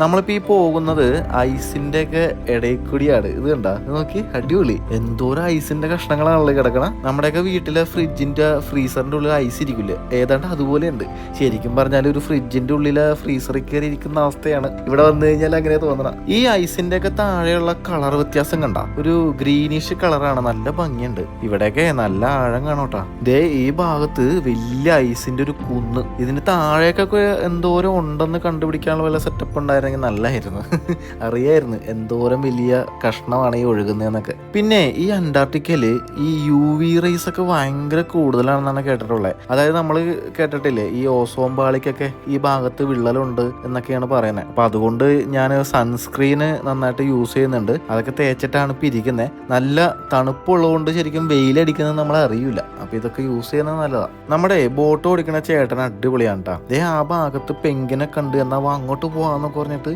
നമ്മളിപ്പോ ഈ പോകുന്നത് ഐസിന്റെ ഒക്കെ ഇടയിൽ കൂടിയാണ്. ഇത് കണ്ട? നോക്കി അടിപൊളി. എന്തോരം ഐസിന്റെ കഷ്ണങ്ങളാണല്ലോ കിടക്കണം. നമ്മുടെയൊക്കെ വീട്ടിലെ ഫ്രിഡ്ജിന്റെ ഫ്രീസറിന്റെ ഉള്ളിൽ ഐസ് ഇരിക്കില്ലേ? ഏതാണ്ട് അതുപോലെ ഉണ്ട് ശരിക്കും പറഞ്ഞാൽ ഒരു ഫ്രിഡ്ജിന്റെ ഉള്ളിലെ ഫ്രീസറിൽ കയറി ഇരിക്കുന്ന അവസ്ഥയാണ്. ഇവിടെ വന്നു കഴിഞ്ഞാൽ അങ്ങനെ തോന്നണം. ഈ ഐസിന്റെ ഒക്കെ താഴെയുള്ള കളർ വ്യത്യാസം കണ്ട? ഒരു ഗ്രീനിഷ് കളറാണ്. നല്ല ഭംഗിയുണ്ട്. ഇവിടെയൊക്കെ നല്ല ആഴം കാണോട്ടാ ദേ ഈ ഭാഗത്ത് വലിയ ഐസിന്റെ ഒരു കുന്ന്. ഇതിന് താഴേക്കൊക്കെ എന്തോരം ഉണ്ടെന്ന് കണ്ടുപിടിക്കാനുള്ള വല്ല സെറ്റപ്പ് ഉണ്ടായിരുന്നെങ്കിൽ നല്ലായിരുന്നു അറിയായിരുന്നു എന്തോരം വലിയ കഷ്ണമാണ് ഈ ഒഴുകുന്നതെന്നൊക്കെ. പിന്നെ ഈ അന്റാർട്ടിക്കയിൽ ഈ യു വി റേസ് ഒക്കെ ഭയങ്കര കൂടുതലാണെന്നാണ് കേട്ടിട്ടുള്ളത് അതായത് നമ്മൾ കേട്ടിട്ടില്ലേ ഈ ഓസോൺ പാളിക്കൊക്കെ ഈ ഭാഗത്ത് വിള്ളലുണ്ട് എന്നൊക്കെയാണ് പറയുന്നത് അപ്പൊ അതുകൊണ്ട് ഞാൻ സൺസ്ക്രീന് നന്നായിട്ട് യൂസ് ചെയ്യുന്നുണ്ട്. അതൊക്കെ തേച്ചിട്ടാണ് ഇപ്പൊ ഇരിക്കുന്നത് നല്ല തണുപ്പുള്ളതുകൊണ്ട് ശരിക്കും വെയിലടിക്കുന്നത് നമ്മൾ അറിയില്ല അപ്പൊ ഇതൊക്കെ യൂസ് ചെയ്യുന്നത് നല്ലതാണ് നമ്മുടെ ബോട്ട് ഓടിക്കുന്ന ചേട്ടൻ അടിപൊളിയാണ് കേട്ടോ ദേ ആ ഭാഗത്ത് പെങ്കിനെ കണ്ട് എന്നാ അങ്ങോട്ട് പോവാന്നൊക്കെ പറഞ്ഞ്